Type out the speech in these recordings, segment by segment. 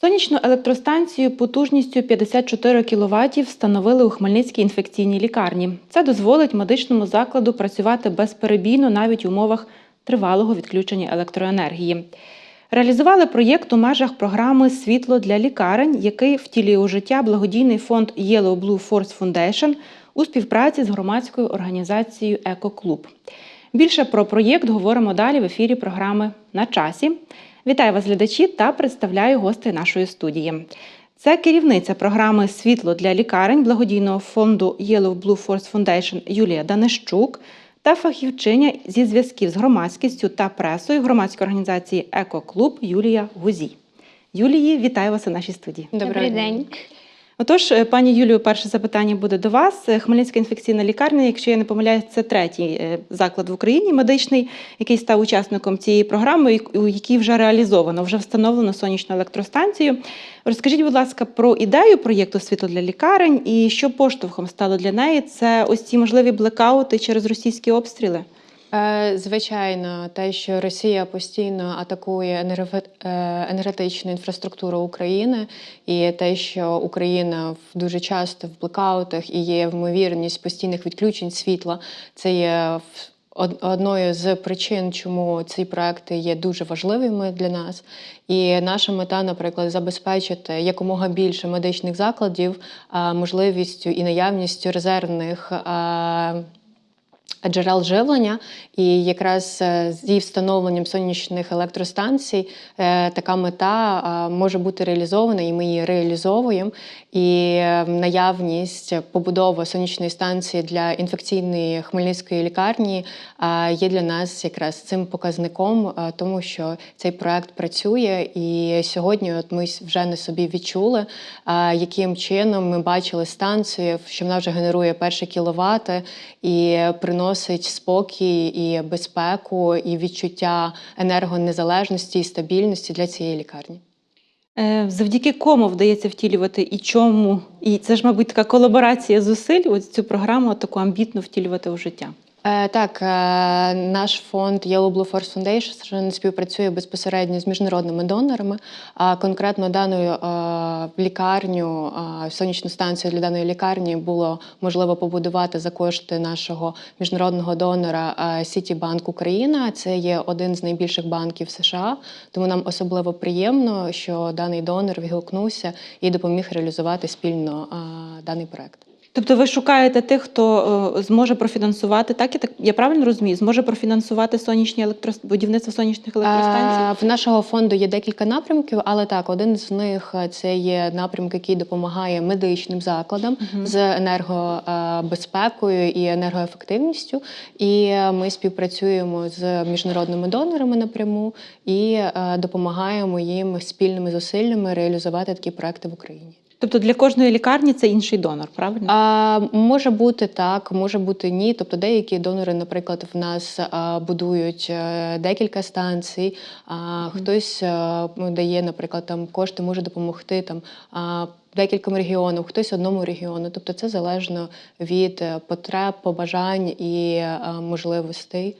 Сонячну електростанцію потужністю 54 кВт встановили у Хмельницькій інфекційній лікарні. Це дозволить медичному закладу працювати безперебійно навіть в умовах тривалого відключення електроенергії. Реалізували проєкт у межах програми Світло для лікарень, який втілює у життя благодійний фонд Yellow Blue Force Foundation у співпраці з громадською організацією Екоклуб. Більше про проєкт говоримо далі в ефірі програми на часі. Вітаю вас, глядачі, та представляю гостей нашої студії. Це керівниця програми Світло для лікарень благодійного фонду Yellow Blue Force Foundation Юлія Данищук та фахівчиня зі зв'язків з громадськістю та пресою громадської організації Екоклуб Юлія Гузій. Юлії, вітаю вас у нашій студії. Добрий день. Отож, е, пані Юлію, перше запитання буде до вас. Е, Хмельницька інфекційна лікарня, якщо я не помиляюсь, це третій е, заклад в Україні медичний, який став учасником цієї програми, у якій вже реалізовано, вже встановлено сонячну електростанцію. Розкажіть, будь ласка, про ідею проєкту Світло для лікарень і що поштовхом стало для неї? Це ось ці можливі блекаути через російські обстріли. Е, Звичайно, те, що Росія постійно атакує е, енергетичну інфраструктуру України, і те, що Україна дуже часто в блекаутах і є вмовірність постійних відключень світла, це є одною з причин, чому ці проекти є дуже важливими для нас. І наша мета, наприклад, забезпечити якомога більше медичних закладів можливістю і наявністю резервних. А, джерел живлення, і якраз е, зі встановленням сонячних електростанцій е, така мета е, може бути реалізована, і ми її реалізовуємо. І е, наявність побудови сонячної станції для інфекційної хмельницької лікарні е, є для нас якраз цим показником, е, тому що цей проект працює. І сьогодні, от ми вже на собі відчули, е, яким чином ми бачили станцію, що вона вже генерує перші кіловати і приносить спокій і безпеку, і відчуття енергонезалежності і стабільності для цієї лікарні. Е, Завдяки кому вдається втілювати і чому? І це ж, мабуть, така колаборація зусиль, ось цю програму таку амбітну втілювати у життя. Е, Так, е, наш фонд Yellow Blue Force Foundation співпрацює безпосередньо з міжнародними донорами. А конкретно дану е, лікарню, сонячну станцію для даної лікарні було можливо побудувати за кошти нашого міжнародного донора Citibank Україна. Це є один з найбільших банків США. Тому нам особливо приємно, що даний донор відгукнувся і допоміг реалізувати спільно даний проект. Тобто ви шукаєте тих, хто е, зможе профінансувати, так я так я правильно розумію, зможе профінансувати сонячні електрос... будівництво сонячних електростанцій? Е, В нашого фонду є декілька напрямків, але так, один з них е, це є напрямок, який допомагає медичним закладам з енергобезпекою і енергоефективністю. І ми співпрацюємо з міжнародними донорами напряму і допомагаємо їм спільними зусиллями реалізувати такі проекти в Україні. Тобто для кожної лікарні це інший донор, правильно? А, може бути так, може бути ні. Тобто деякі донори, наприклад, в нас а, будують е, декілька станцій, а хтось е, дає, наприклад, там кошти може допомогти там. А, Декільком регіонам, хтось одному регіону. Тобто це залежно від е, потреб, побажань і можливостей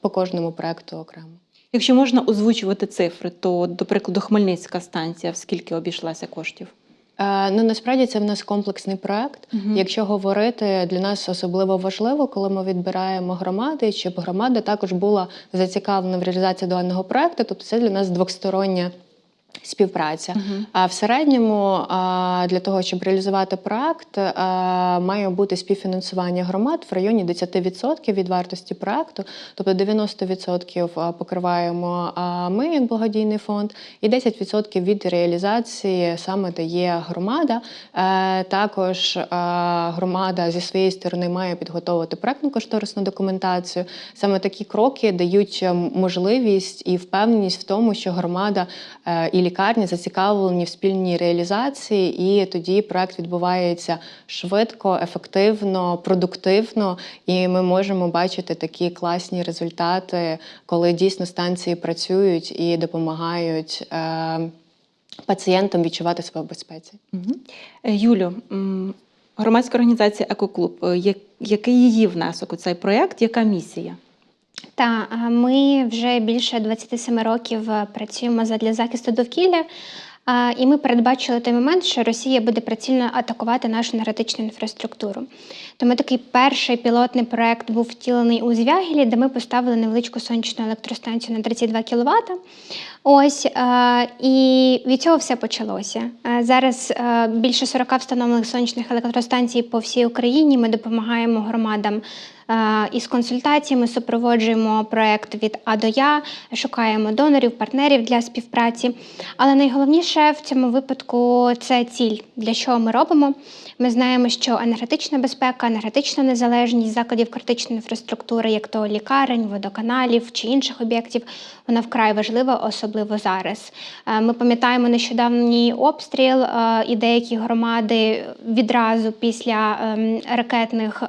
по кожному проекту окремо. Якщо можна озвучувати цифри, то, до прикладу, Хмельницька станція в скільки обійшлася коштів? Е, Ну насправді це в нас комплексний проект. Угу. Якщо говорити для нас особливо важливо, коли ми відбираємо громади, щоб громада також була зацікавлена в реалізації даного проекту, тобто це для нас двостороння співпраця. Мгм. А в середньому а, для того, щоб реалізувати проект, а, має бути співфінансування громад в районі 10% від вартості проекту, тобто 90% покриваємо ми як благодійний фонд, і 10% від реалізації саме дає громада. Е, Також громада зі своєї сторони має підготовити проектну кошторисну документацію. Саме такі кроки дають е, можливість і впевненість в тому, що громада е, і лікарні зацікавлені в спільній реалізації, і тоді проект відбувається швидко, ефективно, продуктивно, і ми можемо бачити такі класні результати, коли дійсно станції працюють і допомагають. е, Пацієнтам відчувати себе в безпеці. Е, Юлю, громадська організація Екоклуб, е, який її внесок у цей проєкт, яка місія? Та ми вже більше 27 років е, працюємо задля захисту довкілля. І ми передбачили той момент, що Росія буде прицільно атакувати нашу енергетичну інфраструктуру. Тому такий перший пілотний проект був втілений у Звягілі, де ми поставили невеличку сонячну електростанцію на 32 кВт. Ось е, і від цього все почалося. Е, Зараз більше 40 встановлених сонячних електростанцій по всій Україні. Ми допомагаємо громадам із консультаціями, супроводжуємо проект від А до Я, шукаємо донорів, партнерів для співпраці. Але найголовніше в цьому випадку це ціль, для чого ми робимо. Ми знаємо, що енергетична безпека, енергетична незалежність закладів критичної інфраструктури, як то лікарень, водоканалів чи інших об'єктів, вона вкрай важлива, особливо зараз. Е, Ми пам'ятаємо нещодавній обстріл, е, і деякі громади відразу після ем, ракетних е,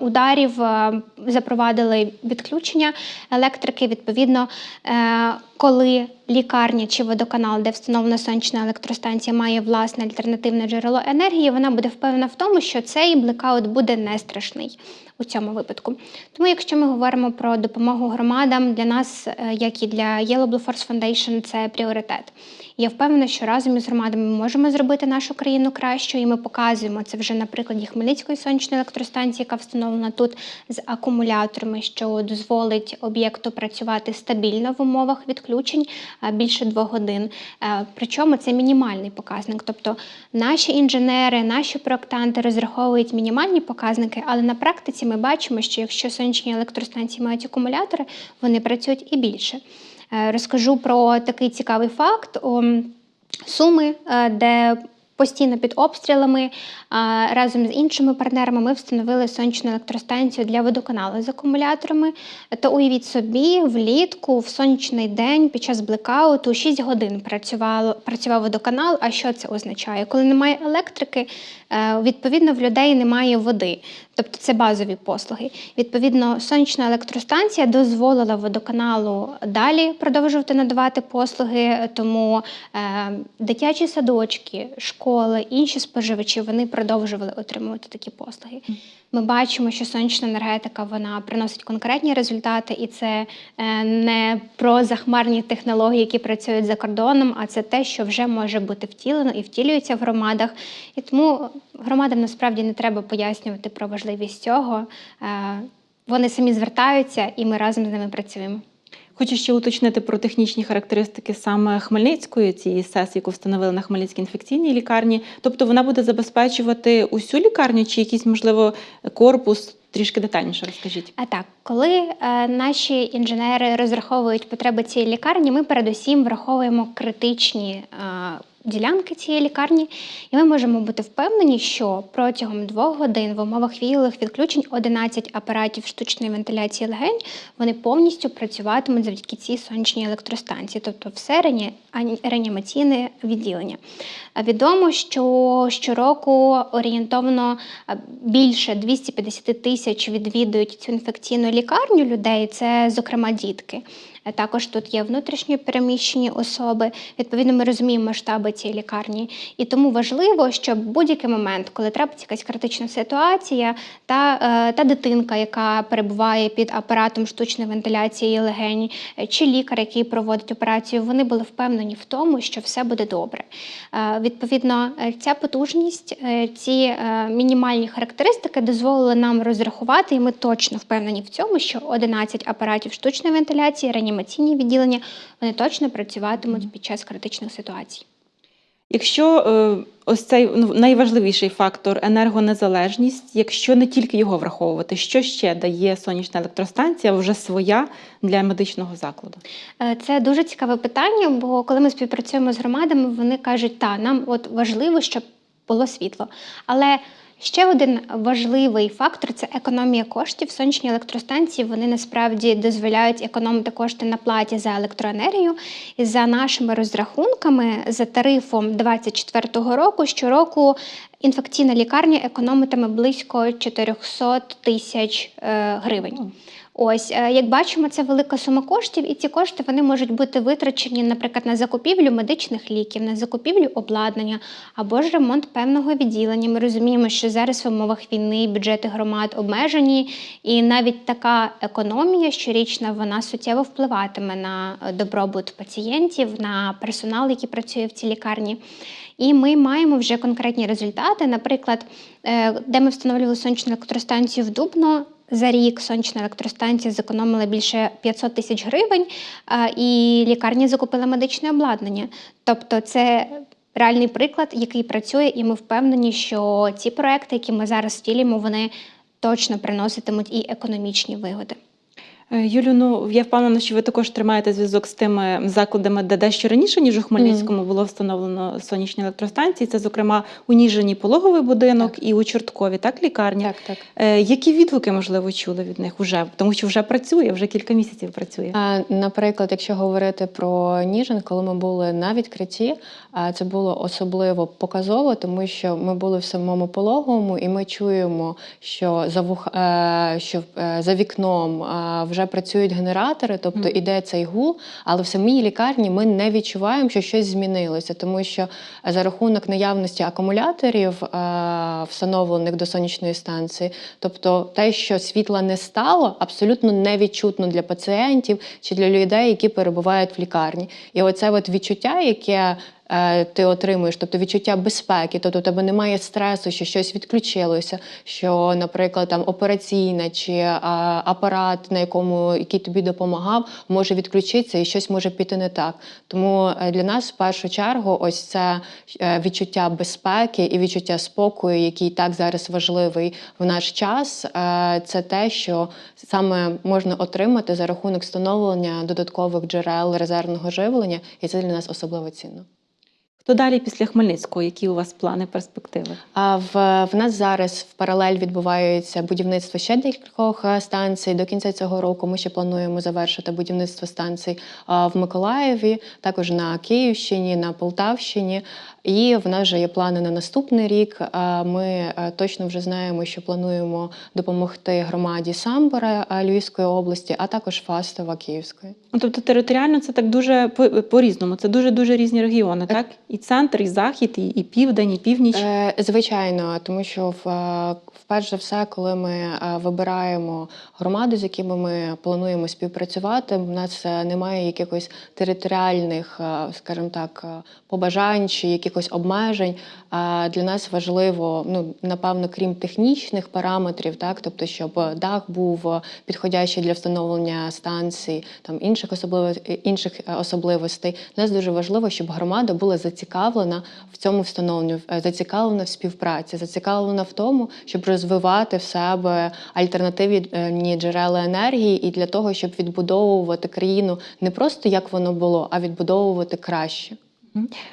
ударів е, запровадили відключення електрики. Відповідно, е, коли лікарня чи водоканал, де встановлена сонячна електростанція, має власне альтернативне джерело енергії, вона буде впевнена в тому, що цей блекаут буде не страшний у цьому випадку. Тому, якщо ми говоримо про допомогу громадам, для нас, е, як і для Yellow Blue Force Foundation, це пріоритет. Я впевнена, що разом із громадами ми можемо зробити нашу країну кращою, і ми показуємо це вже на прикладі Хмельницької сонячної електростанції, яка встановлена тут з акумуляторами, що дозволить об'єкту працювати стабільно в умовах відключень більше двох годин. Е, Причому це мінімальний показник. Тобто наші інженери, наші проектанти розраховують мінімальні показники, але на практиці ми бачимо, що якщо сонячні електростанції мають акумулятори, вони працюють і більше. Е, Розкажу про такий цікавий факт. Суми, е, де постійно під обстрілами разом з іншими партнерами ми встановили сонячну електростанцію для водоканалу з акумуляторами. То уявіть собі, влітку, в сонячний день під час блекауту 6 годин працював водоканал. А що це означає? Коли немає електрики, е, відповідно в людей немає води. Тобто це базові послуги. Відповідно, сонячна електростанція дозволила водоканалу далі продовжувати надавати послуги, тому е, дитячі садочки, школи, інші споживачі вони продовжували отримувати такі послуги. Ми бачимо, що сонячна енергетика вона приносить конкретні результати, і це е, не про захмарні технології, які працюють за кордоном, а це те, що вже може бути втілено і втілюється в громадах. І тому громадам насправді не треба пояснювати про важливість цього. Е, Вони самі звертаються, і ми разом з ними працюємо. Хочу ще уточнити про технічні характеристики саме Хмельницької цієї СЕС, яку встановили на Хмельницькій інфекційній лікарні. Тобто вона буде забезпечувати усю лікарню чи якийсь, можливо, корпус? Трішки детальніше розкажіть. А так, коли е, наші інженери розраховують потреби цієї лікарні, ми передусім враховуємо критичні е, ділянки цієї лікарні, і ми можемо бути впевнені, що протягом двох годин в умовах віялових відключень 11 апаратів штучної вентиляції легень вони повністю працюватимуть завдяки цій сонячній електростанції, тобто все реані- реанімаційне відділення. Відомо, що щороку орієнтовно більше 250 тисяч відвідують цю інфекційну лікарню людей. Це, зокрема, дітки. Е, Також тут є внутрішньо переміщені особи. Відповідно, ми розуміємо масштаби цієї лікарні. І тому важливо, щоб будь-який момент, коли трапиться якась критична ситуація, та, е, та дитинка, яка перебуває під апаратом штучної вентиляції легень, е, чи лікар, який проводить операцію, вони були впевнені в тому, що все буде добре. Відповідно, ця потужність, ці мінімальні характеристики дозволили нам розрахувати, і ми точно впевнені в цьому, що 11 апаратів штучної вентиляції, реанімаційні відділення, вони точно працюватимуть під час критичних ситуацій. Якщо е, ось цей ну, найважливіший фактор енергонезалежність, якщо не тільки його враховувати, що ще дає сонячна електростанція вже своя для медичного закладу? Е, Це дуже цікаве питання, бо коли ми співпрацюємо з громадами, вони кажуть, та нам от важливо, щоб було світло. Але ще один важливий фактор це економія коштів. Сонячні електростанції вони насправді дозволяють економити кошти на платі за електроенергію. І за нашими розрахунками, за тарифом 2024 року, щороку інфекційна лікарня економитиме близько 400 тисяч е, гривень. Ось, е, як бачимо, це велика сума коштів, і ці кошти вони можуть бути витрачені, наприклад, на закупівлю медичних ліків, на закупівлю обладнання або ж ремонт певного відділення. Ми розуміємо, що зараз в умовах війни бюджети громад обмежені, і навіть така економія щорічна вона суттєво впливатиме на е, добробут пацієнтів, на персонал, який працює в цій лікарні. І ми маємо вже конкретні результати. Наприклад, е, де ми встановлювали сонячну електростанцію в Дубно. За рік сонячна електростанція зекономила більше 500 тисяч гривень, і лікарня закупила медичне обладнання. Тобто, це реальний приклад, який працює, і ми впевнені, що ці проекти, які ми зараз втілюємо, вони точно приноситимуть і економічні вигоди. Е, Юлю, ну я впевнена, що ви також тримаєте зв'язок з тими закладами, де дещо раніше, ніж у Хмельницькому, було встановлено сонячні електростанції. Це, зокрема, у Ніжині пологовий будинок і у Чорткові, так, лікарні. Так, так. Е, які відгуки, можливо, чули від них уже? Тому що вже працює, вже кілька місяців працює. А, Наприклад, якщо говорити про Ніжин, коли ми були на відкритті, а, це було особливо показово, тому що ми були в самому пологовому, і ми чуємо, що за вух... е, що е, за вікном е, вже працюють генератори, тобто Мгм. іде цей гул, але в самій лікарні ми не відчуваємо, що щось змінилося, тому що за рахунок наявності акумуляторів, е, встановлених до сонячної станції, тобто те, що світла не стало, абсолютно невідчутно для пацієнтів чи для людей, які перебувають в лікарні. І оце от відчуття, яке е, ти отримуєш, тобто відчуття безпеки, тобто у тебе немає стресу, що щось відключилося, що, наприклад, там операційна чи е, апарат, на якому який тобі допомагав, може відключитися і щось може піти не так. Тому е, для нас в першу чергу ось це е, відчуття безпеки і відчуття спокою, який так зараз важливий в наш час. е, Це те, що саме можна отримати за рахунок встановлення додаткових джерел резервного живлення, і це для нас особливо цінно. Хто далі після Хмельницького? Які у вас плани, перспективи? А в, в нас зараз в паралель відбувається будівництво ще декількох е, станцій. До кінця цього року ми ще плануємо завершити будівництво станцій а, в Миколаєві, також на Київщині, на Полтавщині. І в нас вже є плани на наступний рік. А Ми е, точно вже знаємо, що плануємо допомогти громаді Самбора е, Львівської області, а також Фастова Київської. Ну, тобто територіально це так дуже по- по-різному. Це дуже дуже різні регіони, так? І центр, і захід, і, і південь, і північ. Е, Звичайно, тому що в, е, вперше все, коли ми е, вибираємо громади, з якими ми плануємо співпрацювати, в нас е, немає якихось територіальних, скажімо так, побажань чи якихось обмежень. А Для нас важливо, ну напевно, крім технічних параметрів, так тобто, щоб дах був підходящий для встановлення станцій, там інших особливостей, інших особливостей. Для нас дуже важливо, щоб громада була зацікавлена в цьому встановленні, е, зацікавлена в співпраці, зацікавлена в тому, щоб розвивати в себе альтернативні джерела енергії, і для того, щоб відбудовувати країну не просто як воно було, а відбудовувати краще.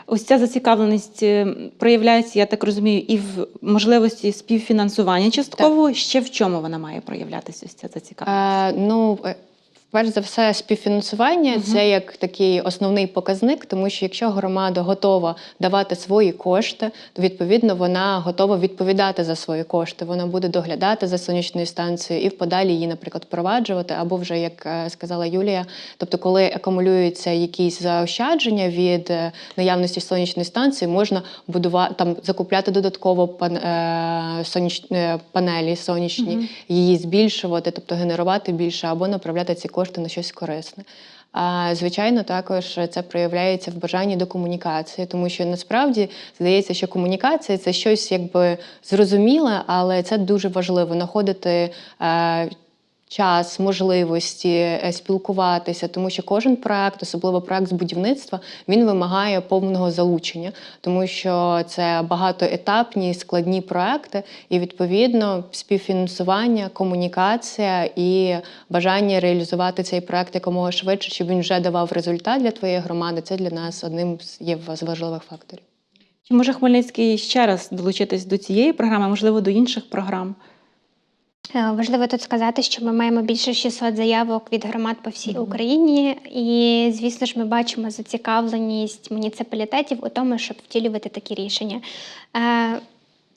Ось ця зацікавленість е, проявляється, я так розумію, і в можливості співфінансування частково. Ще в чому вона має проявлятися? Ось ця зацікавленість? Е, ну, е, перш за все, співфінансування Мгм. це як такий основний показник, тому що якщо громада готова давати свої кошти, то відповідно вона готова відповідати за свої кошти. Вона буде доглядати за сонячною станцією і вподалі її, наприклад, впроваджувати, або вже як е, сказала Юлія, тобто, коли акумулюються якісь заощадження від е, наявності сонячної станції, можна будувати там закупляти додатково пан, е, соняч, е, панелі сонячні Мгм. її збільшувати, тобто генерувати більше або направляти ці кошти на щось корисне. А звичайно, також це проявляється в бажанні до комунікації, тому що насправді здається, що комунікація це щось якби зрозуміле, але це дуже важливо знаходити. Час, можливості е, спілкуватися, тому що кожен проект, особливо проект з будівництва, він вимагає повного залучення, тому що це багатоетапні складні проекти, і відповідно співфінансування, комунікація і бажання реалізувати цей проект якомога швидше, щоб він вже давав результат для твоєї громади. Це для нас одним з важливих факторів. Чи може Хмельницький ще раз долучитись до цієї програми, можливо, до інших програм? Е, Важливо тут сказати, що ми маємо більше 600 заявок від громад по всій Україні, і звісно ж, ми бачимо зацікавленість муніципалітетів у тому, щоб втілювати такі рішення.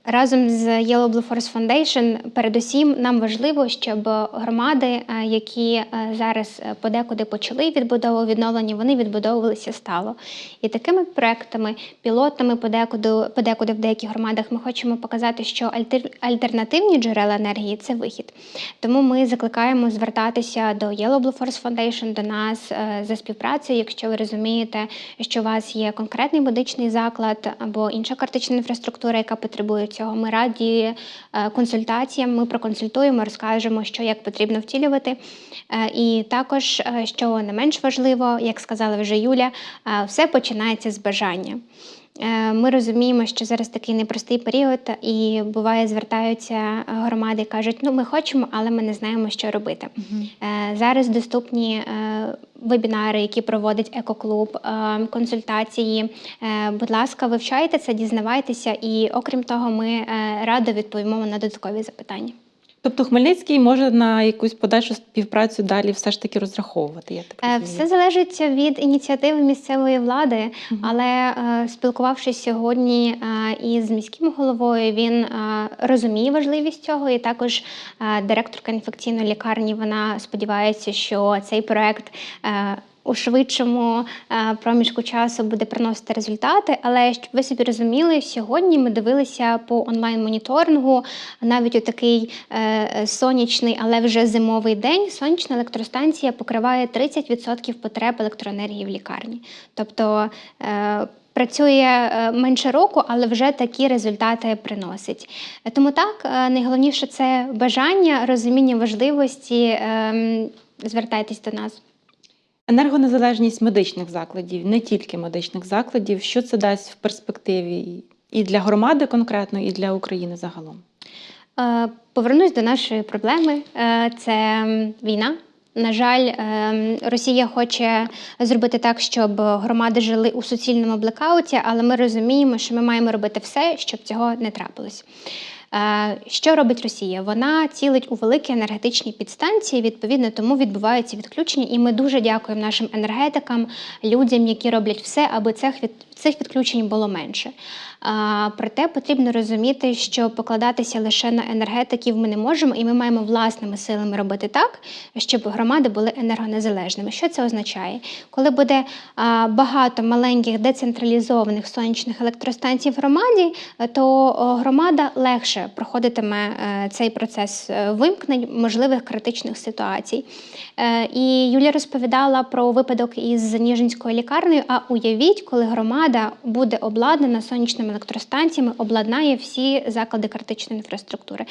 Разом з Yellow Blue Force Foundation передусім нам важливо, щоб громади, е, які е, зараз е, подекуди почали відбудову відновлення, вони відбудовувалися стало. І такими проектами, пілотами подекуди, подекуди в деяких громадах ми хочемо показати, що альтер- альтернативні джерела енергії це вихід. Тому ми закликаємо звертатися до Yellow Blue Force Foundation, до нас за співпрацею, якщо ви розумієте, що у вас є конкретний медичний заклад або інша критична інфраструктура, яка потребує цього. Ми раді е, консультаціям. Ми проконсультуємо, розкажемо, що як потрібно втілювати. Е, І також, е, що не менш важливо, як сказала вже Юля, все починається з бажання. Е, Ми розуміємо, що зараз такий непростий період, і буває, звертаються громади і кажуть, ну ми хочемо, але ми не знаємо, що робити. Е, Зараз доступні е, вебінари, які проводить екоклуб, консультації. Будь ласка, вивчайте це, дізнавайтеся, і окрім того, ми радо відповімо на додаткові запитання. Тобто Хмельницький може на якусь подальшу співпрацю далі все ж таки розраховувати. Я так Е. Все залежить від ініціативи місцевої влади, але е, спілкувавшись сьогодні е, із міським головою, він розуміє важливість цього. І також директорка інфекційної лікарні вона сподівається, що цей проект. У швидшому е, проміжку часу буде приносити результати, але щоб ви собі розуміли, сьогодні ми дивилися по онлайн-моніторингу, навіть у такий е, сонячний, але вже зимовий день, сонячна електростанція покриває 30% потреб електроенергії в лікарні. Тобто е, Працює менше року, але вже такі результати приносить. Тому так, найголовніше це бажання, розуміння важливості. ем, Звертайтесь до нас. Енергонезалежність медичних закладів, не тільки медичних закладів, що це дасть в перспективі і для громади конкретно, і для України загалом. Е, Повернусь до нашої проблеми. Е, Це війна. На жаль, е, Росія хоче зробити так, щоб громади жили у суцільному блекауті, але ми розуміємо, що ми маємо робити все, щоб цього не трапилось. Е, Що робить Росія? Вона цілить у великі енергетичні підстанції. Відповідно, тому відбуваються відключення. І ми дуже дякуємо нашим енергетикам, людям, які роблять все, аби цих від цих відключень було менше. А, проте потрібно розуміти, що покладатися лише на енергетиків ми не можемо, і ми маємо власними силами робити так, щоб громади були енергонезалежними. Що це означає? Коли буде а, багато маленьких децентралізованих сонячних електростанцій в громаді, то громада легше проходитиме е, цей процес е, вимкнень можливих критичних ситуацій. Е, І Юля розповідала про випадок із Ніжинською лікарнею. А уявіть, коли громада буде обладнана сонячними електростанціями, обладнає всі заклади критичної інфраструктури.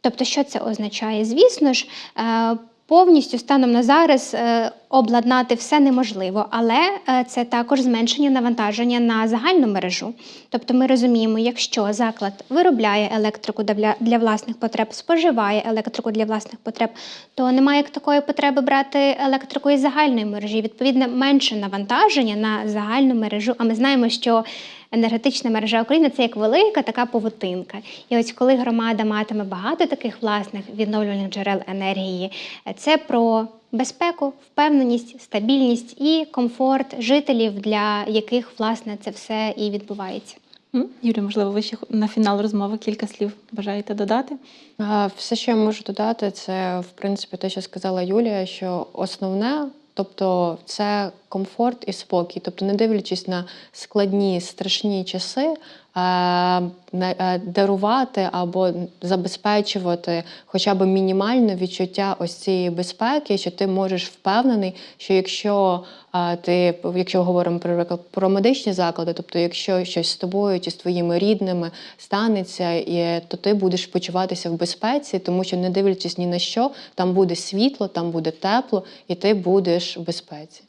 Тобто, що це означає? Звісно ж, е, повністю станом на зараз е, обладнати все неможливо, але е, це також зменшення навантаження на загальну мережу. Тобто ми розуміємо, якщо заклад виробляє електрику для, власних потреб, споживає електрику для власних потреб, то немає як такої потреби брати електрику із загальної мережі. Відповідно, менше навантаження на загальну мережу. А ми знаємо, що енергетична мережа України це як велика така павутинка. І ось коли громада матиме багато таких власних відновлювальних джерел енергії, е, це про безпеку, впевненість, стабільність і комфорт жителів, для яких власне це все і відбувається. Юлія, можливо, ви ще на фінал розмови кілька слів бажаєте додати? Все, що я можу додати, це в принципі те, що сказала Юлія, що основне, тобто це комфорт і спокій. Тобто, не дивлячись на складні страшні часи, дарувати або забезпечувати хоча б мінімальне відчуття ось цієї безпеки, що ти можеш впевнений, що якщо ти, якщо говоримо про про медичні заклади, тобто якщо щось з тобою чи з твоїми рідними станеться, і, то ти будеш почуватися в безпеці, тому що не дивлячись ні на що, там буде світло, там буде тепло, і ти будеш в безпеці.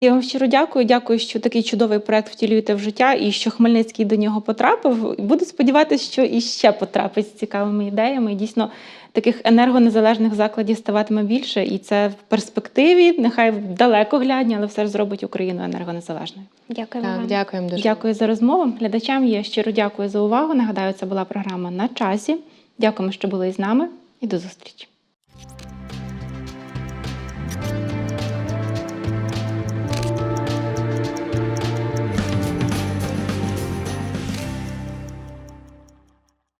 Я вам щиро дякую. Дякую, що такий чудовий проект втілюєте в життя і що Хмельницький до нього потрапив. Буду сподіватися, що і ще потрапить з цікавими ідеями. І дійсно таких енергонезалежних закладів ставатиме більше, і це в перспективі, нехай далеко глядні, але все ж зробить Україну енергонезалежною. Дякуємо Так, вам. дякуємо дуже. Дякую за розмову. Глядачам я щиро дякую за увагу. Нагадаю, це була програма на часі. Дякуємо, що були з нами, і до зустрічі.